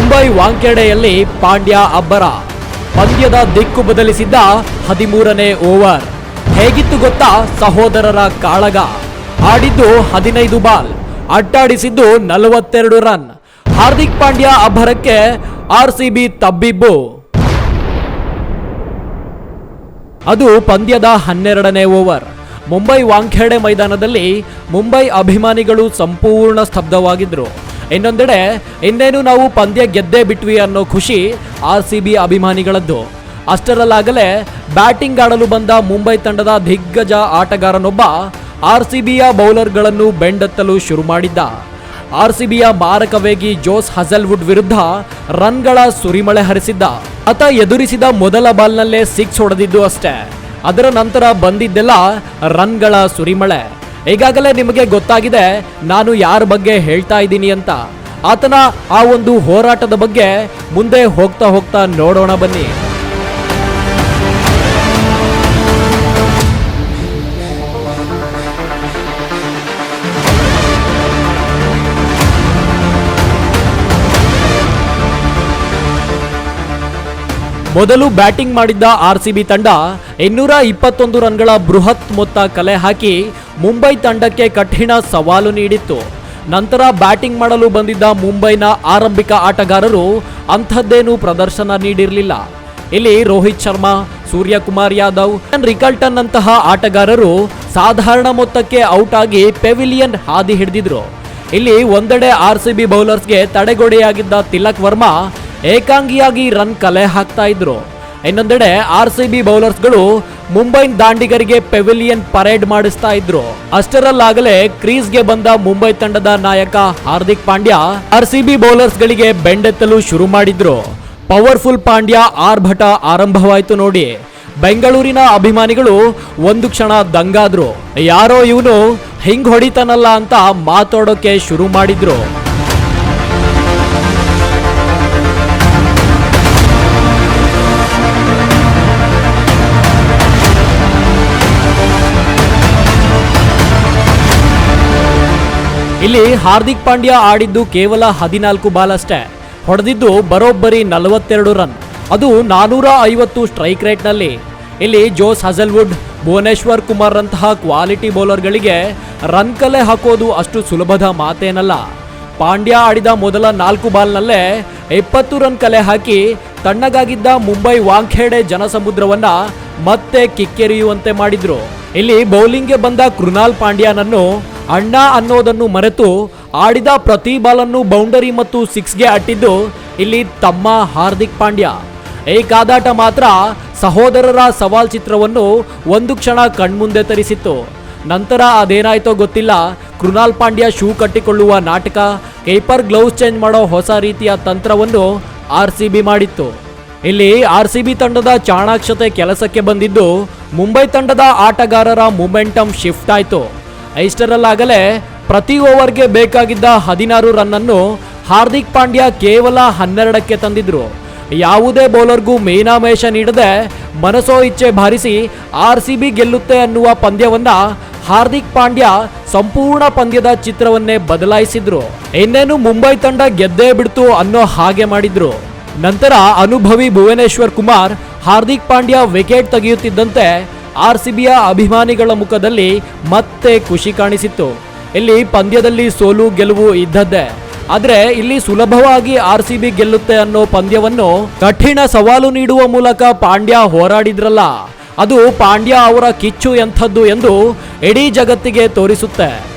ಮುಂಬೈ ವಾಂಖೇಡೆಯಲ್ಲಿ ಪಾಂಡ್ಯ ಅಬ್ಬರ. ಪಂದ್ಯದ ದಿಕ್ಕು ಬದಲಿಸಿದ್ದ ಹದಿಮೂರನೇ ಓವರ್. ಹೇಗಿತ್ತು ಗೊತ್ತಾ? ಸಹೋದರರ ಕಾಳಗ. ಆಡಿದ್ದು ಹದಿನೈದು ಬಾಲ್. ಅಟ್ಟಾಡಿಸಿದ್ದು ನಲವತ್ತೆರಡು ರನ್. ಹಾರ್ದಿಕ್ ಪಾಂಡ್ಯ ಅಬ್ಬರಕ್ಕೆ ಆರ್ಸಿಬಿ ತಬ್ಬಿಬ್ಬು. ಅದು ಪಂದ್ಯದ ಹನ್ನೆರಡನೇ ಓವರ್. ಮುಂಬೈ ವಾಂಖೇಡೆ ಮೈದಾನದಲ್ಲಿ ಮುಂಬೈ ಅಭಿಮಾನಿಗಳು ಸಂಪೂರ್ಣ ಸ್ತಬ್ಧವಾಗಿದ್ರು. ಇನ್ನೊಂದೆಡೆ, ಇನ್ನೇನು ನಾವು ಪಂದ್ಯ ಗೆದ್ದೇ ಬಿಟ್ವಿ ಅನ್ನೋ ಖುಷಿ ಆರ್ ಸಿ ಬಿ ಅಭಿಮಾನಿಗಳದ್ದು. ಅಷ್ಟರಲ್ಲಾಗಲೇ ಬ್ಯಾಟಿಂಗ್ ಆಡಲು ಬಂದ ಮುಂಬೈ ತಂಡದ ದಿಗ್ಗಜ ಆಟಗಾರನೊಬ್ಬ ಆರ್ ಸಿ ಬಿಯ ಬೌಲರ್ಗಳನ್ನು ಬೆಂಡೆತ್ತಲು ಶುರು ಮಾಡಿದ್ದ. ಆರ್ ಸಿ ಬಿಯ ಮಾರಕ ವೇಗಿ ಜೋಸ್ ಹಜಲ್ವುಡ್ ವಿರುದ್ಧ ರನ್ಗಳ ಸುರಿಮಳೆ ಹರಿಸಿದ್ದ. ಆತ ಎದುರಿಸಿದ ಮೊದಲ ಬಾಲ್ನಲ್ಲೇ ಸಿಕ್ಸ್ ಹೊಡೆದಿದ್ದು ಅಷ್ಟೇ. ಅದರ ನಂತರ ಬಂದಿದ್ದೆಲ್ಲ ರನ್ಗಳ ಸುರಿಮಳೆ. ಈಗಾಗಲೇ ನಿಮಗೆ ಗೊತ್ತಾಗಿದೆ ನಾನು ಯಾರ ಬಗ್ಗೆ ಹೇಳ್ತಾ ಇದ್ದೀನಿ ಅಂತ. ಆತನ ಆ ಒಂದು ಹೋರಾಟದ ಬಗ್ಗೆ ಮುಂದೆ ಹೋಗ್ತಾ ಹೋಗ್ತಾ ನೋಡೋಣ ಬನ್ನಿ. ಮೊದಲು ಬ್ಯಾಟಿಂಗ್ ಮಾಡಿದ್ದ ಆರ್ಸಿಬಿ ತಂಡ ಇನ್ನೂರ ಇಪ್ಪತ್ತೊಂದು ರನ್ಗಳ ಬೃಹತ್ ಮೊತ್ತ ಕಲೆ ಹಾಕಿ ಮುಂಬೈ ತಂಡಕ್ಕೆ ಕಠಿಣ ಸವಾಲು ನೀಡಿತ್ತು. ನಂತರ ಬ್ಯಾಟಿಂಗ್ ಮಾಡಲು ಬಂದಿದ್ದ ಮುಂಬೈನ ಆರಂಭಿಕ ಆಟಗಾರರು ಅಂಥದ್ದೇನೂ ಪ್ರದರ್ಶನ ನೀಡಿರಲಿಲ್ಲ. ಇಲ್ಲಿ ರೋಹಿತ್ ಶರ್ಮಾ, ಸೂರ್ಯಕುಮಾರ್ ಯಾದವ್ ರಿಕಲ್ಟನ್ ಅಂತಹ ಆಟಗಾರರು ಸಾಧಾರಣ ಮೊತ್ತಕ್ಕೆ ಔಟ್ ಆಗಿ ಪೆವಿಲಿಯನ್ ಹಾದಿ ಹಿಡಿದಿದ್ರು. ಇಲ್ಲಿ ಒಂದೆಡೆ ಆರ್ಸಿಬಿ ಬೌಲರ್ಸ್ಗೆ ತಡೆಗೋಡೆಯಾಗಿದ್ದ ತಿಲಕ್ ವರ್ಮಾ ಏಕಾಂಗಿಯಾಗಿ ರನ್ ಕಲೆ ಹಾಕ್ತಾ ಇದ್ರು. ಇನ್ನೊಂದೆಡೆ ಆರ್ ಸಿ ಬಿ ಬೌಲರ್ಸ್ಗಳು ಮುಂಬೈ ದಾಂಡಿಗರಿಗೆ ಪೆವಿಲಿಯನ್ ಪರೇಡ್ ಮಾಡಿಸ್ತಾ ಇದ್ರು. ಅಷ್ಟರಲ್ಲಾಗಲೇ ಕ್ರೀಸ್ಗೆ ಬಂದ ಮುಂಬೈ ತಂಡದ ನಾಯಕ Hardik Pandya R C B ಬೌಲರ್ಸ್ಗಳಿಗೆ ಬೆಂಡೆತ್ತಲು ಶುರು ಮಾಡಿದ್ರು. ಪವರ್ಫುಲ್ ಪಾಂಡ್ಯ ಆರ್ಭಟ ಆರಂಭವಾಯಿತು ನೋಡಿ. ಬೆಂಗಳೂರಿನ ಅಭಿಮಾನಿಗಳು ಒಂದು ಕ್ಷಣ ದಂಗಾದ್ರು. ಯಾರೋ ಇವನು ಹಿಂಗ್ ಹೊಡಿತಾನಲ್ಲ ಅಂತ ಮಾತಾಡೋಕೆ ಶುರು ಮಾಡಿದ್ರು. ಇಲ್ಲಿ ಹಾರ್ದಿಕ್ ಪಾಂಡ್ಯ ಆಡಿದ್ದು ಕೇವಲ ಹದಿನಾಲ್ಕು ಬಾಲ್ ಅಷ್ಟೇ. ಹೊಡೆದಿದ್ದು ಬರೋಬ್ಬರಿ ನಲವತ್ತೆರಡು ರನ್. ಅದು ನಾನೂರ ಐವತ್ತು ಸ್ಟ್ರೈಕ್ ರೇಟ್ನಲ್ಲಿ. ಇಲ್ಲಿ ಜೋಸ್ ಹಜಲ್ವುಡ್, ಭುವನೇಶ್ವರ್ ಕುಮಾರ್ ರಂತಹ ಕ್ವಾಲಿಟಿ ಬೌಲರ್ಗಳಿಗೆ ರನ್ ಕಲೆ ಹಾಕೋದು ಅಷ್ಟು ಸುಲಭದ ಮಾತೇನಲ್ಲ. ಪಾಂಡ್ಯ ಆಡಿದ ಮೊದಲ ನಾಲ್ಕು ಬಾಲ್ನಲ್ಲೇ ಇಪ್ಪತ್ತು ರನ್ ಕಲೆ ಹಾಕಿ ತಣ್ಣಗಾಗಿದ್ದ ಮುಂಬೈ ವಾಂಖೇಡೆ ಜನಸಮುದ್ರವನ್ನ ಮತ್ತೆ ಕಿಕ್ಕೆರಿಯುವಂತೆ ಮಾಡಿದ್ರು. ಇಲ್ಲಿ ಬೌಲಿಂಗ್ಗೆ ಬಂದ ಕೃಣಾಲ್ ಪಾಂಡ್ಯನನ್ನು ಅಣ್ಣ ಅನ್ನೋದನ್ನು ಮರೆತು ಆಡಿದ ಪ್ರತಿ ಬಾಲನ್ನು ಬೌಂಡರಿ ಮತ್ತು ಸಿಕ್ಸ್ಗೆ ಅಟ್ಟಿದ್ದು ಇಲ್ಲಿ ತಮ್ಮ ಹಾರ್ದಿಕ್ ಪಾಂಡ್ಯ. ಈ ಕಾದಾಟ ಮಾತ್ರ ಸಹೋದರರ ಸವಾಲ್ ಚಿತ್ರವನ್ನು ಒಂದು ಕ್ಷಣ ಕಣ್ಮುಂದೆ ತರಿಸಿತ್ತು. ನಂತರ ಅದೇನಾಯ್ತೋ ಗೊತ್ತಿಲ್ಲ. ಕೃಣಾಲ್ ಪಾಂಡ್ಯ ಶೂ ಕಟ್ಟಿಕೊಳ್ಳುವ ನಾಟಕ, ಕೈಪರ್ ಗ್ಲೌಸ್ ಚೇಂಜ್ ಮಾಡೋ ಹೊಸ ರೀತಿಯ ತಂತ್ರವನ್ನು ಆರ್ ಸಿ ಬಿ ಮಾಡಿತ್ತು. ಇಲ್ಲಿ ಆರ್ ಸಿ ಬಿ ತಂಡದ ಚಾಣಾಕ್ಷತೆ ಕೆಲಸಕ್ಕೆ ಬಂದಿದ್ದು, ಮುಂಬೈ ತಂಡದ ಆಟಗಾರರ ಮೊಮೆಂಟಮ್ ಶಿಫ್ಟ್ ಆಯಿತು. ಇಷ್ಟರಲ್ಲಾಗಲೇ ಪ್ರತಿ ಓವರ್ಗೆ ಬೇಕಾಗಿದ್ದ ಹದಿನಾರು ರನ್ನನ್ನು ಹಾರ್ದಿಕ್ ಪಾಂಡ್ಯ ಕೇವಲ ಹನ್ನೆರಡಕ್ಕೆ ತಂದಿದ್ರು. ಯಾವುದೇ ಬೌಲರ್ಗೂ ಮೇನಾಮೇಷ ನೀಡದೆ ಮನಸೋ ಇಚ್ಛೆ ಭಾರಿಸಿ ಆರ್ ಸಿ ಬಿ ಗೆಲ್ಲುತ್ತೆ ಅನ್ನುವ ಪಂದ್ಯವನ್ನ ಹಾರ್ದಿಕ್ ಪಾಂಡ್ಯ ಸಂಪೂರ್ಣ ಪಂದ್ಯದ ಚಿತ್ರವನ್ನೇ ಬದಲಾಯಿಸಿದ್ರು. ಇನ್ನೇನು ಮುಂಬೈ ತಂಡ ಗೆದ್ದೇ ಬಿಡ್ತು ಅನ್ನೋ ಹಾಗೆ ಮಾಡಿದ್ರು. ನಂತರ ಅನುಭವಿ ಭುವನೇಶ್ವರ್ ಕುಮಾರ್ ಹಾರ್ದಿಕ್ ಪಾಂಡ್ಯ ವಿಕೆಟ್ ತೆಗೆಯುತ್ತಿದ್ದಂತೆ ಆರ್ ಸಿ ಬಿಯ ಅಭಿಮಾನಿಗಳ ಮುಖದಲ್ಲಿ ಮತ್ತೆ ಖುಷಿ ಕಾಣಿಸಿತ್ತು. ಇಲ್ಲಿ ಪಂದ್ಯದಲ್ಲಿ ಸೋಲು ಗೆಲುವು ಇದ್ದದ್ದೇ. ಆದರೆ ಇಲ್ಲಿ ಸುಲಭವಾಗಿ ಆರ್ ಸಿ ಬಿ ಗೆಲ್ಲುತ್ತೆ ಅನ್ನೋ ಪಂದ್ಯವನ್ನು ಕಠಿಣ ಸವಾಲು ನೀಡುವ ಮೂಲಕ ಪಾಂಡ್ಯ ಹೋರಾಡಿದ್ರಲ್ಲ. ಅದು ಪಾಂಡ್ಯ ಅವರ ಕಿಚ್ಚು ಎಂಥದ್ದು ಎಂದು ಇಡೀ ಜಗತ್ತಿಗೆ ತೋರಿಸುತ್ತೆ.